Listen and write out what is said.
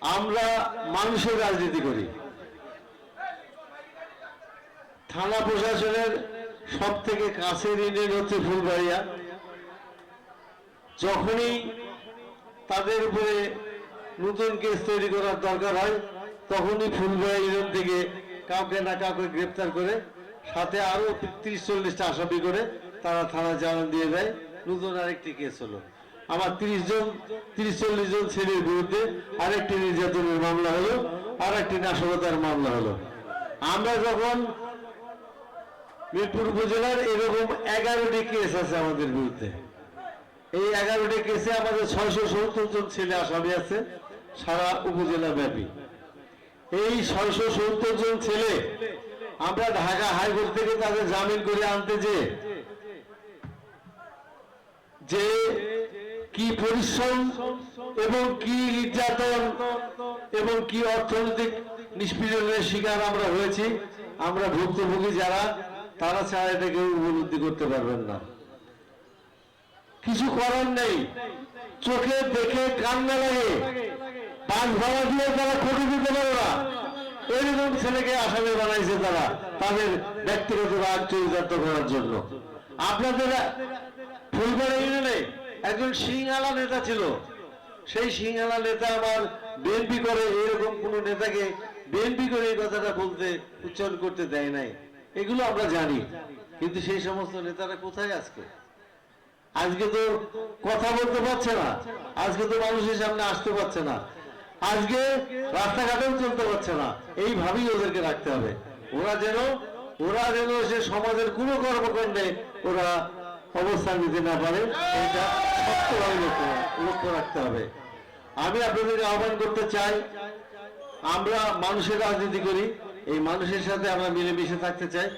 আমরা মানুষের রাজনীতি করি। থানা প্রশাসনের সব থেকে কাছের ইউনিয়ন হচ্ছে ফুলবাড়িয়া। যখনই তাদের উপরে নতুন কেস তৈরি করার দরকার হয়, তখনই ফুলবাড়ি ইউনিয়ন থেকে কাউকে না কাউকে গ্রেপ্তার করে, সাথে আরও তিরিশ চল্লিশটা আসামি করে তারা থানা জানান দিয়ে দেয়। নতুন আরেকটি কেস হলো। আমার তিরিশ জন, তিরিশ চল্লিশ জন ছেলের বিরুদ্ধে আরেকটি নির্যাতনের মামলা হলো আর একটি নাশকতার মামলা হলো। আমরা যখন মিরপুর উপজেলার এরকম এগারোটি কেস আছে আমাদের বিরুদ্ধে। এই এগারোটি কেসে আমাদের ছয়শো সত্তর জন ছেলে আসামি আছে, সারা উপজেলা ব্যাপী। এই ছয়শো সত্তর জন ছেলে আমরা ঢাকা হাইকোর্ট থেকে তাদের জামিন করে আনতে যে যে কি পরিশ্রম এবং কি নির্যাতন এবং কি অর্থনৈতিক নিষ্পীড়নের শিকার আমরা হয়েছি, আমরা ভুক্তভোগী যারা, তারা ছাড়া এটাকে উপলব্ধি করতে পারবেন না। কিছু করার নেই। চোখে দেখে কান্না লাগে। পাঁচ ভাড়া দিয়ে তারা ক্ষতি দিতে পারে না। এরকম ছেলেকে আসামি বানাইছে তারা তাদের ব্যক্তিগত রাগ চরিতার্থ করার জন্য। আপনাদের ফুলবাড়ি ইউনিয়নে একজন সিংহালা নেতা ছিল। সেই সিংহালা নেতা আমার বিএনপি করে, এরকম কোন নেতাকে বিএনপি করে এই কথাটা বলতে, উচ্চারণ করতে দেয় নাই। এগুলো আমরা জানি। কিন্তু সেই সমস্ত নেতারা কোথায় আজকে? আজকে তো কথা বলতে পারছে না। আজকে তো মানুষের সামনে আসতে পারছে না। আজকে রাস্তাঘাটেও চলতে পারছে না। এইভাবেই ওদেরকে রাখতে হবে। ওরা যেন ওরা যেন সে সমাজের কোনো কর্মকাণ্ডে ওরা অবস্থান নিতে না পারে, এটা শক্তভাবে লক্ষ্য রাখতে হবে। আমি আপনাদের আহ্বান করতে চাই, আমরা মানুষের রাজনীতি করি, এই মানুষের সাথে আমরা মিলেমিশে থাকতে চাই।